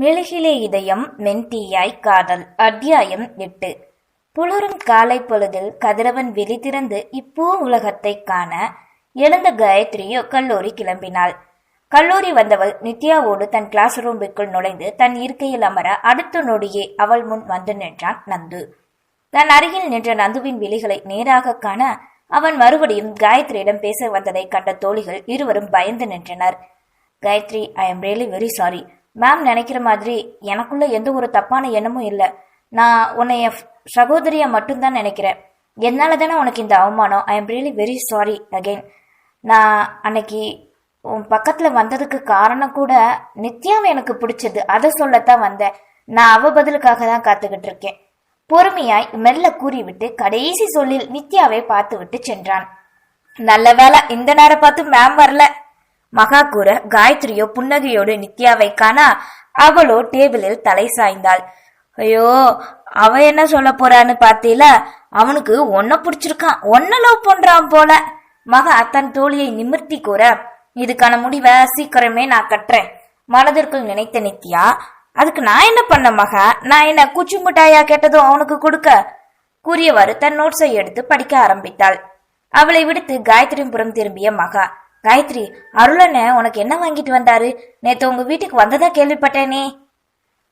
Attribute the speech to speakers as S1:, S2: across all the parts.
S1: மெழுகிலே இதயம் மென்தீயாய் காதல். அத்தியாயம் எட்டு. புலரும் காலை பொழுதில் கதிரவன் விழி திறந்து இப்பூ உலகத்தைக் காண எழுந்த காயத்ரியோ கல்லூரி கிளம்பினாள். கல்லூரி வந்தவள் நித்யாவோடு தன் கிளாஸ் ரூமுக்குள் நுழைந்து தன் இருக்கையில் அமர அடுத்த நொடியே அவள் முன் வந்து நின்றான் நந்து. தன் அருகில் நின்ற நந்துவின் விழிகளை நேராக காண அவன் மறுபடியும் காயத்ரியிடம் பேச வந்ததை கண்ட தோழிகள் இருவரும் பயந்து நின்றனர். Gayathri I am really very sorry ma'am நினைக்கிற மாதிரி எனக்குள்ள எந்த ஒரு தப்பான எண்ணமும் இல்லை. நான் உன்னை என் சகோதரியா மட்டும்தான் நினைக்கிறேன். என்னால தானே உனக்கு இந்த அவமானம்? I am really very sorry again நான் அன்னைக்கு உன் பக்கத்துல வந்ததுக்கு காரணம் கூட நித்யாவை எனக்கு பிடிச்சது. அதை சொல்லத்தான் வந்தேன். நான் அவ பதிலுக்காக தான் காத்துக்கிட்டு இருக்கேன். பொறுமையாய் மெல்ல கூறிவிட்டு கடைசி சொல்லில் நித்யாவை பார்த்து விட்டு சென்றான். நல்ல வேளை இந்த நேரம் பார்த்து மேம் வரல. மகா கூற காயத்ரியோ புன்னகையோடு நித்யாவை காண அவளோ டேபிளில் தலை சாய்ந்தாள். ஐயோ அவ என்ன சொல்ல போறான்னு பார்த்தீல அவனுக்கு ஒன்ன பிடிச்சிருக்கான் ஒன்ன லவ் பண்றான் போல. மகா தன் தோழியை நிமிர்த்தி கூற இதுக்கான முடிவை சீக்கிரமே நான் கட்டுறேன் மனதிற்குள் நினைத்த நித்யா அதுக்கு நான் என்ன பண்ண மகா? நான் என்ன குச்சி மிட்டாயா கேட்டதும் அவனுக்கு கொடுக்க? கூறியவாறு தன் நோட்ஸை எடுத்து படிக்க ஆரம்பித்தாள். அவளை விடுத்து காயத்ரிபுரம் திரும்பிய மகா காயத்ரி அருளண்ண உனக்கு என்ன வாங்கிட்டு வந்தாரு? நேத்து உங்க வீட்டுக்கு வந்ததா கேள்விப்பட்டேனே.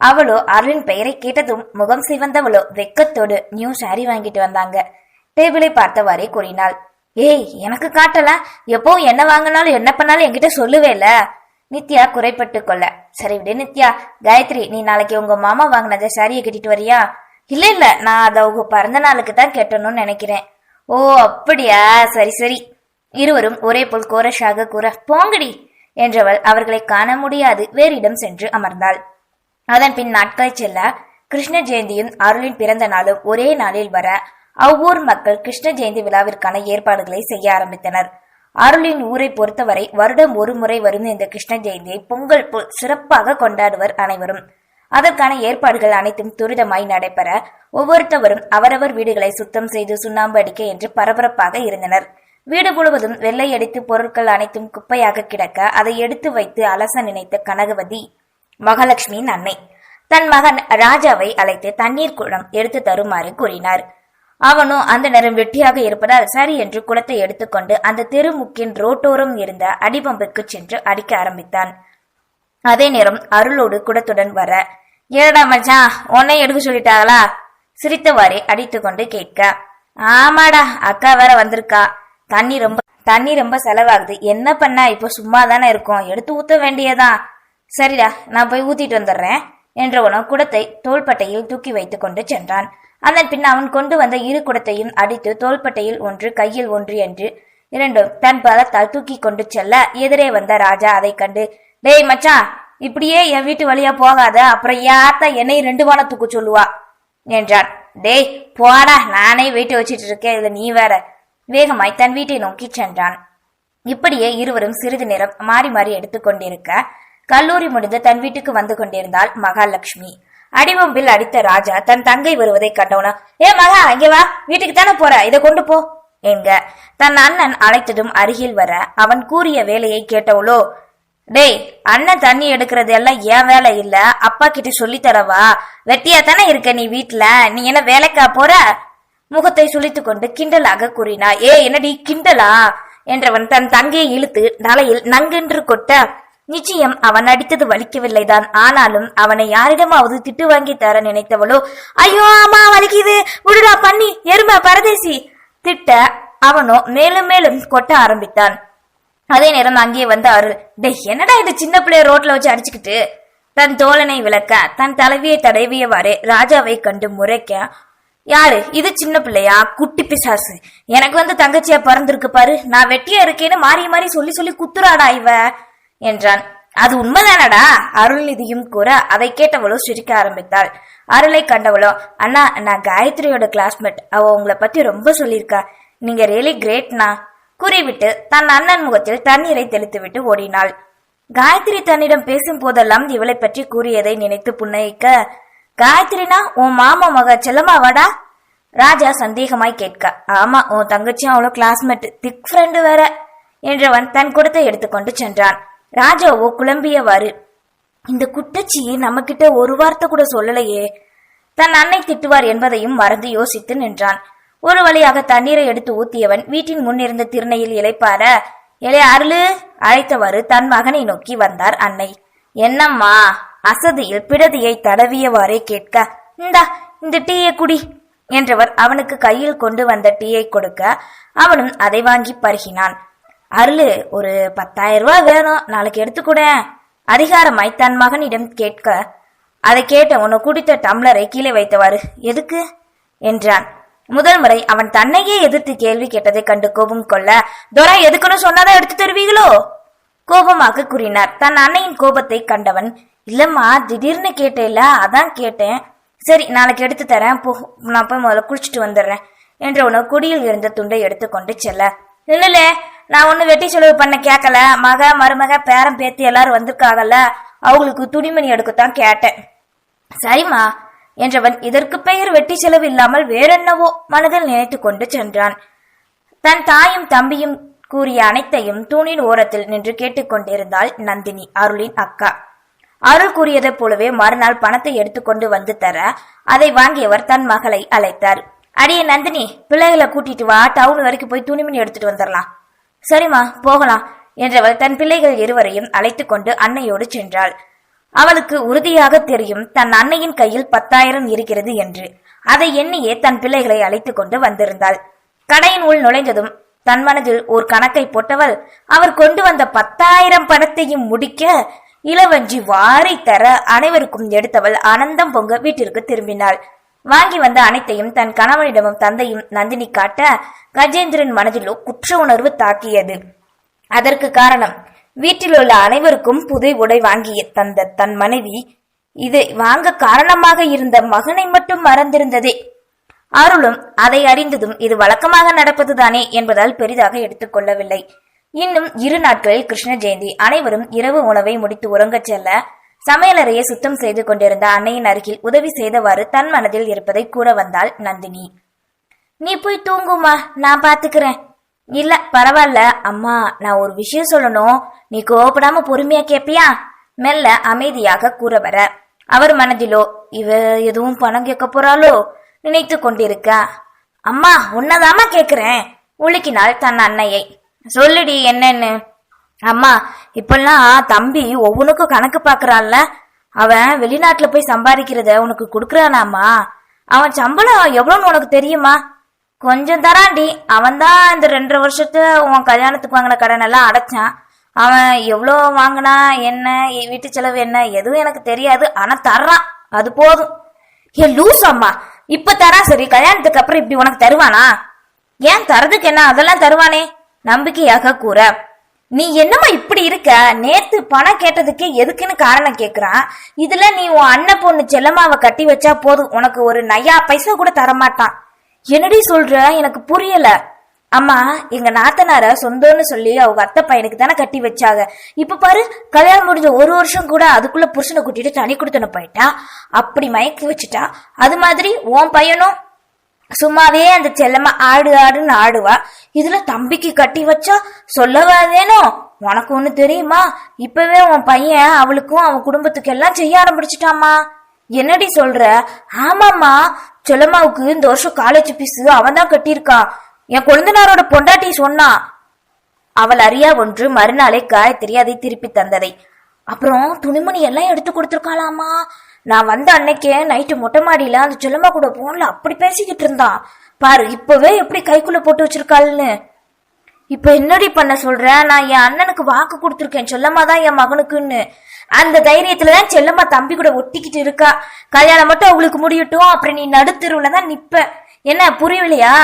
S1: அவளோ அருளின் பெயரை கேட்டதும் முகம் சிவந்தவளோ வெக்கத்தோடு நியூ சாரி வாங்கிட்டு வந்தாங்க. டேபிளை பார்த்தவாறே கூறினாள் ஏய் எனக்கு காட்டல. எப்போ என்ன வாங்கினாலும் என்ன பண்ணாலும் என்கிட்ட சொல்லுவேல நித்யா குறைப்பட்டு கொள்ள சரி விடு நித்யா. காயத்ரி நீ நாளைக்கு உங்க மாமா வாங்கினத சாரியை கட்டிட்டு வரியா? இல்ல இல்ல. நான் அதை உங்க பிறந்த நாளுக்கு தான் கெட்டணும்னு நினைக்கிறேன். ஓ அப்படியா? சரி சரி. இருவரும் ஒரே போல் கோரஷாக கூற போங்கடி! என்றவள் அவர்களை காண முடியாது வேறு இடம் சென்று அமர்ந்தாள். அதன் பின் நாட்கள் செல்ல கிருஷ்ண ஜெயந்தியும் அருளின் பிறந்த நாளும் ஒரே நாளில் வர அவ்வூர் மக்கள் கிருஷ்ண ஜெயந்தி விழாவிற்கான ஏற்பாடுகளை செய்ய ஆரம்பித்தனர். அருளின் ஊரை பொறுத்தவரை வருடம் ஒரு முறை வரும் இந்த கிருஷ்ண ஜெயந்தியை பொங்கல் போல் சிறப்பாக கொண்டாடுவர் அனைவரும். அதற்கான ஏற்பாடுகள் அனைத்தும் துரிதமாய் நடைபெற ஒவ்வொருத்தவரும் அவரவர் வீடுகளை சுத்தம் செய்து சுண்ணாம்பு அடிக்க என்று பரபரப்பாக இருந்தனர். வீடு முழுவதும் வெள்ளை அடித்து பொருட்கள் அனைத்தும் குப்பையாக கிடக்க அதை எடுத்து வைத்து அலச நினைத்த கனகவதி மகாலட்சுமியின் அன்னை. தன் மகன் ராஜாவை அழைத்து தண்ணீர் குளம் எடுத்து தருமாறு கூறினார். அவனும் அந்த நேரம் வெட்டியாக இருப்பதால் சரி என்று குளத்தை எடுத்துக்கொண்டு அந்த தெருமுக்கின் ரோட்டோரம் இருந்த அடிபம்புக்கு சென்று அடிக்க ஆரம்பித்தான். அதே நேரம் அருளோடு குடத்துடன் வர ஏடா மச்சான் உன்னை எடுக்க சொல்லிட்டாங்களா? சிரித்தவாறே அடித்துக்கொண்டு கேட்க ஆமாடா அக்கா வேற வந்திருக்கா. தண்ணி ரொம்ப தண்ணி ரொம்ப செலவாகுது. என்ன பண்ண இப்போ சும்மா தானே இருக்கும். எடுத்து ஊத்த வேண்டியதான் சரிடா நான் போய் ஊத்திட்டு வந்துடுறேன் என்றவனும் குடத்தை தோள்பட்டையில் தூக்கி வைத்துக் கொண்டு சென்றான். அதன் பின் அவன் கொண்டு வந்த இரு குடத்தையும் அடித்து தோள்பட்டையில் ஒன்று கையில் ஒன்று என்று இரண்டும் தன் பலத்தால் தூக்கி கொண்டு செல்ல எதிரே வந்த ராஜா அதை கண்டு டேய் மச்சான் இப்படியே என் வீட்டு வழியா போகாத அப்புறம் என் என்னை ரெண்டு வானம் தூக்க சொல்லுவா? என்றான். டேய் போடா நானே வீட்டை வச்சிட்டு இருக்கேன். இதுல நீ வேற வேகமாய் தன் வீட்டை நோக்கி சென்றான். இப்படியே இருவரும் சிறிது நேரம் மாறி மாறி எடுத்துக்கொண்டிருக்க கல்லூரி முடிந்து தன் வீட்டுக்கு வந்து கொண்டிருந்தாள் மகாலட்சுமி. அடிவம்பில் அடித்த ராஜா தன் தங்கை வருவதை கண்டவனா ஏ மகா இங்கே வா வீட்டுக்கு தானே போற இதை கொண்டு போ என்க. தன் அண்ணன் அழைத்ததும் அருகில் வர அவன் கூறிய வேலையை கேட்டவளோ டேய் அண்ணன் தண்ணி எடுக்கிறது எல்லாம் ஏன் வேலை இல்ல அப்பா கிட்ட சொல்லி தரவா? வெட்டியா தானே இருக்க நீ வீட்டுல நீ என்ன வேலைக்கா போற? முகத்தை சுழித்துக் கொண்டு கிண்டலாக கூறினார் ஏ என்னடி கிண்டலா? என்றவன் தன் தங்கையை இழுத்து தலையில் நங்கென்று கொட்ட நிச்சயம் அவன் அடித்தது வலிக்கவில்லைதான். ஆனாலும் அவனை யாரிடமாவது திட்டு வாங்கி தர நினைத்தவளோ ஐயோ அம்மா வலிக்குது. விடுடா பண்ணி எரும பரதேசி. திட்ட அவனோ மேலும் மேலும் கொட்ட ஆரம்பித்தான். அதே நேரம் அங்கே வந்த அருள் டே என்னடா இந்த சின்ன பிள்ளைய ரோட்ல வச்சு அடிச்சுக்கிட்டு? தன் தோழனை விளக்க தன் தலைவியை தடவியவாறு ராஜாவை கண்டு முறைக்க யாரு? இது சின்ன பிள்ளையா? குட்டி பிசாசு. எனக்கு வந்து தங்கச்சியா பிறந்திருக்கு பாரு. நான் வெட்டியா இருக்கேன்னு மாறி மாறி சொல்லி சொல்லி குத்துறாடா இவ? என்றான். அது உண்மைதானடா? அருள்நிதியும் கூற அதை கேட்டவளோ சிரிக்க ஆரம்பித்தாள். அருளை கண்டவளோ அண்ணா நான் காயத்ரியோட கிளாஸ்மேட் அவ உங்களை பத்தி ரொம்ப சொல்லியிருக்கா. நீங்க ரியலி கிரேட்னா கூறிவிட்டு தன் அண்ணன் முகத்தில் தண்ணீரை தெளித்துவிட்டு ஓடினாள். காயத்ரி தன்னிடம் பேசும் போதெல்லாம் இவளை பற்றி கூறியதை நினைத்து புன்னகிக்க காயத்ரினா உன் மாமா மக செல்லமாவாடா ராஜா சந்தேகமாய் கேட்க ஆமா உன் தங்கச்சியும் அவ்வளோ கிளாஸ்மேட் திக் ஃப்ரெண்டு வேற என்றவன் தன் குடத்தை எடுத்துக்கொண்டு சென்றான். ராஜாவோ குழம்பியவாறு இந்த குட்டச்சி நம்ம கிட்ட ஒரு வார்த்தை கூட சொல்லலையே. தன் அன்னை திட்டுவார் என்பதையும் மறந்து யோசித்து நின்றான். ஒரு வழியாக தண்ணீரை எடுத்து ஊத்தியவன் வீட்டின் முன்னிருந்த திருணையில் இளைப்பார இலை அருளு அழைத்தவாறு தன் மகனை நோக்கி வந்தார் அன்னை. என்னம்மா அசதியில் பிடதியை தடவியவாறே கேட்க இந்தா இந்த டீயை குடி என்றவர் அவனுக்கு கையில் கொண்டு வந்த டீயை கொடுக்க அவனும் அதை வாங்கி பருகினான். அருளு ஒரு பத்தாயிரம் ரூபாய் வேணும். நாளைக்கு எடுத்துக்கூட. அதிகாரமாய் தன் மகனிடம் கேட்க அதை கேட்ட உன்னை குடித்த டம்ளரை கீழே வைத்தவாறு எதுக்கு? என்றான். முதல் முறை அவன் தன்னையே எதிர்த்து கேள்வி கேட்டதை கண்டு கோபம் கொள்ள துரை எதுக்குன்னு சொன்னாதான் எடுத்து தருவீங்களோ? கோபமாக கூறினார். தன் அன்னையின் கோபத்தை கண்டவன் இல்லம்மா திடீர்னு கேட்டேல அதான் கேட்டேன். சரி நாளைக்கு எடுத்து தரேன். போ நான் போய் முதல்ல குளிச்சுட்டு வந்துடுறேன். என்றவனோ குடியில் இருந்த துண்டை எடுத்துக்கொண்டு செல்ல. இல்லல நான் ஒண்ணு வெட்டி செலவு பண்ண கேட்கல மக மருமக பேரன் பேத்தி எல்லாரும் வந்திருக்காங்கல்ல அவங்களுக்கு துணிமணி எடுக்கத்தான் கேட்டேன். சரிம்மா என்றவன் இதற்கு பெயர் வெட்டி செலவு இல்லாமல் வேறென்னவோ மனதில் நினைத்து கொண்டு சென்றான். தன் தாயும் தம்பியும் கூறிய அனைத்தையும் தூணின் ஓரத்தில் நின்று கேட்டுக்கொண்டிருந்தாள் நந்தினி அருளின் அக்கா. அருள் கூறியதைப் போலவே மறுநாள் பணத்தை எடுத்துக்கொண்டு வந்து தர அதை வாங்கியவர் தன் மகளை அழைத்தார். அடியே நந்தினி பிள்ளைகளை கூட்டிட்டு வா டவுன் வரைக்கும் போய் துணிமணி எடுத்துட்டு வந்துடலாம் சரிம்மா போகலாம் என்றவள் தன் பிள்ளைகள் இருவரையும் அழைத்துக் கொண்டு அன்னையோடு சென்றாள். அவளுக்கு உறுதியாக தெரியும் தன் அன்னையின் கையில் பத்தாயிரம் இருக்கிறது என்று. அதை எண்ணியே தன் பிள்ளைகளை அழைத்துக் கொண்டு வந்திருந்தாள். கடையின் உள் நுழைந்ததும் தன் மனதில் ஒரு கணக்கை போட்டவள் அவர் கொண்டு வந்த பத்தாயிரம் பணத்தையும் முடிக்க இளவஞ்சி வாரி தர அனைவருக்கும் எடுத்தவள் ஆனந்தம் பொங்க வீட்டிற்கு திரும்பினாள். வாங்கி வந்த அனைத்தையும் தன் கணவனிடமும் தந்தையும் நந்தினி காட்ட கஜேந்திரன் மனதிலோ குற்ற உணர்வு தாக்கியது. அதற்கு காரணம் வீட்டில் உள்ள அனைவருக்கும் புதை உடை வாங்கி தந்த தன் மனைவி இதை வாங்க காரணமாக இருந்த மகனை மட்டும் மறந்திருந்ததே. அருளும் அதை அறிந்ததும் இது வழக்கமாக நடப்பதுதானே என்பதால் பெரிதாக எடுத்துக்கொள்ளவில்லை. இன்னும் இரு நாட்களில் கிருஷ்ண ஜெயந்தி. அனைவரும் இரவு உணவை முடித்து உறங்கச் செல்ல சமையலறையை சுத்தம் செய்து கொண்டிருந்த அன்னையின் அருகில் உதவி செய்தவாறு தன் மனதில் இருப்பதை கூற வந்தாள் நந்தினி. நீ போய் தூங்குமா? நான் பாத்துக்கிறேன். இல்ல பரவாயில்ல அம்மா நான் ஒரு விஷயம் சொல்லணும். நீ கோபப்படாம பொறுமையா கேப்பியா? மெல்ல அமைதியாக கூற வர. அவர் மனதிலோ இவ எதுவும் பணம் கேட்க போறாளோ? நினைத்து கொண்டிருக்க. அம்மா உன்னதாமா கேக்குறேன் உலுக்கினாள் தன் அன்னையை. சொல்லுடி என்னன்னு. அம்மா இப்பெல்லாம் தம்பி ஒவ்வொன்றுக்கும் கணக்கு பாக்குறான்ல. அவன் வெளிநாட்டுல போய் சம்பாதிக்கிறத உனக்கு கொடுக்குறானாமா அவன் சம்பளம் எவ்வளோன்னு உனக்கு தெரியுமா? கொஞ்சம் தரான்டி அவன் தான் இந்த ரெண்டரை வருஷத்து உன் கல்யாணத்துக்கு வாங்கின கடன் எல்லாம் அடைச்சான். அவன் எவ்வளோ வாங்கினா என்ன வீட்டு செலவு என்ன எதுவும் எனக்கு தெரியாது. ஆனா தர்றான். அது போதும். ஏ லூஸ் அம்மா. இப்ப தரான் சரி. கல்யாணத்துக்கு அப்புறம் இப்படி உனக்கு தருவானா? ஏன் தரதுக்கு என்ன? அதெல்லாம் தருவானே. நம்பிக்கையாக கூற நீ என்னம்மா இப்படி இருக்க? நேத்து பணம் கேட்டதுக்கு எதுக்குன்னு காரணம் கேக்குறான் இதுல நீ உன் அண்ணன் பொண்ணு செல்லம்மாவை கட்டி வச்சா போதும். உனக்கு ஒரு நையா பைசா கூட தரமாட்டான். என்னடி சொல்ற? எனக்கு புரியல. அம்மா எங்க நாத்தனார சொந்தம்னு சொல்லி அவங்க அத்தை பையனுக்கு தானே கட்டி வச்சாங்க. இப்ப பாரு கல்யாணம் முடிஞ்ச ஒரு வருஷம் கூட அதுக்குள்ள புருஷனை கூட்டிட்டு தனி கொடுத்தன போயிட்டா. அப்படி மயக்கி வச்சுட்டா. அது மாதிரி உன் பையனும் சும்மாவே அந்த செல்லம்மா ஆடு ஆடுன்னு ஆடுவா. இதுல தம்பிக்கு கட்டி வச்சா சொல்லவா வேணும் உனக்கு ஒண்ணு தெரியுமா? இப்பவே உன் பையன் அவளுக்கும் அவன் குடும்பத்துக்கு எல்லாம் செய்ய ஆரம்பிச்சிட்டாமா என்னடி சொல்ற? ஆமாம்மா. செல்லம்மாவுக்கு இந்த வருஷம் காலேஜ் பீஸ் அவன் தான் கட்டியிருக்கான். என் கொழுந்தனாரோட பொண்டாட்டி சொன்னா. அவள் அறியா ஒன்று மறுநாளே காயத்ரி அதை திருப்பி தந்ததை. அப்புறம் துணிமணி எல்லாம் எடுத்து கொடுத்துருக்காளாமா நான் வந்த அன்னைக்கே நைட்டு மொட்டை மாடியில அந்த செல்லம்மா கூட போன்ல அப்படி பேசிக்கிட்டு இருந்தான். பாரு இப்பவே எப்படி கைக்குள்ள போட்டு வச்சிருக்காள்னு. இப்ப என்னடி பண்ண சொல்ற? நான் என் அண்ணனுக்கு வாக்கு கொடுத்துருக்கேன் செல்லம்மா தான் என் மகனுக்குன்னு. அந்த தைரியத்துல தான் செல்லம்மா தம்பி கூட ஒட்டிக்கிட்டு இருக்கா. கல்யாணம் மட்டும் அவங்களுக்கு முடியட்டும் அப்புறம் நீ நடுத்தருவுல தான் நிப்ப. என்ன புரியலையா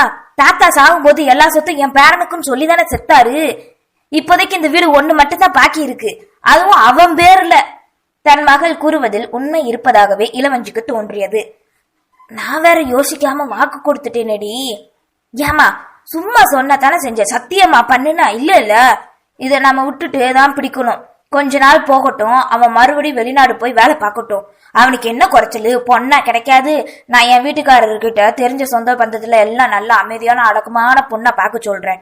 S1: தாத்தா சாகும்போது எல்லா சொத்தும் என் பேரனுக்கும் சொல்லி தானே செத்தாரு? இப்போதைக்கு இந்த வீடு ஒண்ணு மட்டும் தான் பாக்கி இருக்கு. அதுவும் அவன் பேர்ல. தன் மகள் கூறுவதில் உண்மை இருப்பதாகவே இளவஞ்சிக்கு தோன்றியது. நான் வேற யோசிக்காம வாக்கு கொடுத்துட்டேனடி. ஏமா சும்மா சொன்ன தானே செஞ்ச? சத்தியமா? பண்ணுனா இல்ல இல்ல. இத நம்ம விட்டுட்டு தான் பிடிக்கணும். கொஞ்ச நாள் போகட்டும். அவன் மறுபடியும் வெளிநாடு போய் வேலை பார்க்கட்டும். அவனுக்கு என்ன குறைச்சலு? பொண்ணா கிடைக்காது. நான் என் வீட்டுக்காரர்கிட்ட தெரிஞ்ச சொந்த பந்தத்துல எல்லாம் நல்ல அமைதியான அடக்கமான பொண்ணை பார்க்க சொல்றேன்.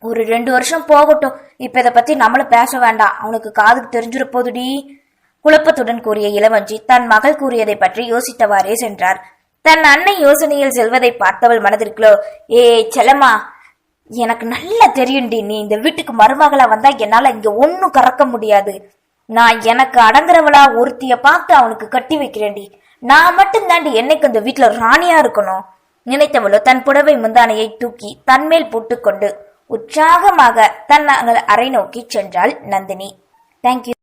S1: ஒரு ரெண்டு வருஷம் போகட்டும். இப்ப இத பத்தி நம்மளும் பேச வேண்டாம். அவனுக்கு காதுக்கு தெரிஞ்சிட போதுடி. குழப்பத்துடன் கூறிய இளவஞ்சி தன் மகள் கூறியதை பற்றி யோசித்தவாறே சென்றார். தன் அன்னை யோசனையில் செல்வதை பார்த்தவள் மனதிற்குள்ளோ ஏ செல்லம்மா எனக்கு நல்லா தெரியும்டி நீ இந்த வீட்டுக்கு மருமகளா வந்தா என்னால இங்க ஒன்னும் கறக்க முடியாது. நான் எனக்கு அடங்குறவளா ஒருத்திய பார்த்து அவனுக்கு கட்டி வைக்கிறேன்டி. நான் மட்டும் தாண்டி என்னைக்கு அந்த வீட்டுல ராணியா இருக்கணும். நினைத்தவளோ தன் புடவை முந்தானையை தூக்கி தன்மேல் போட்டுக்கொண்டு உற்சாகமாக தன் அறை நோக்கி சென்றாள் நந்தினி. தேங்க்யூ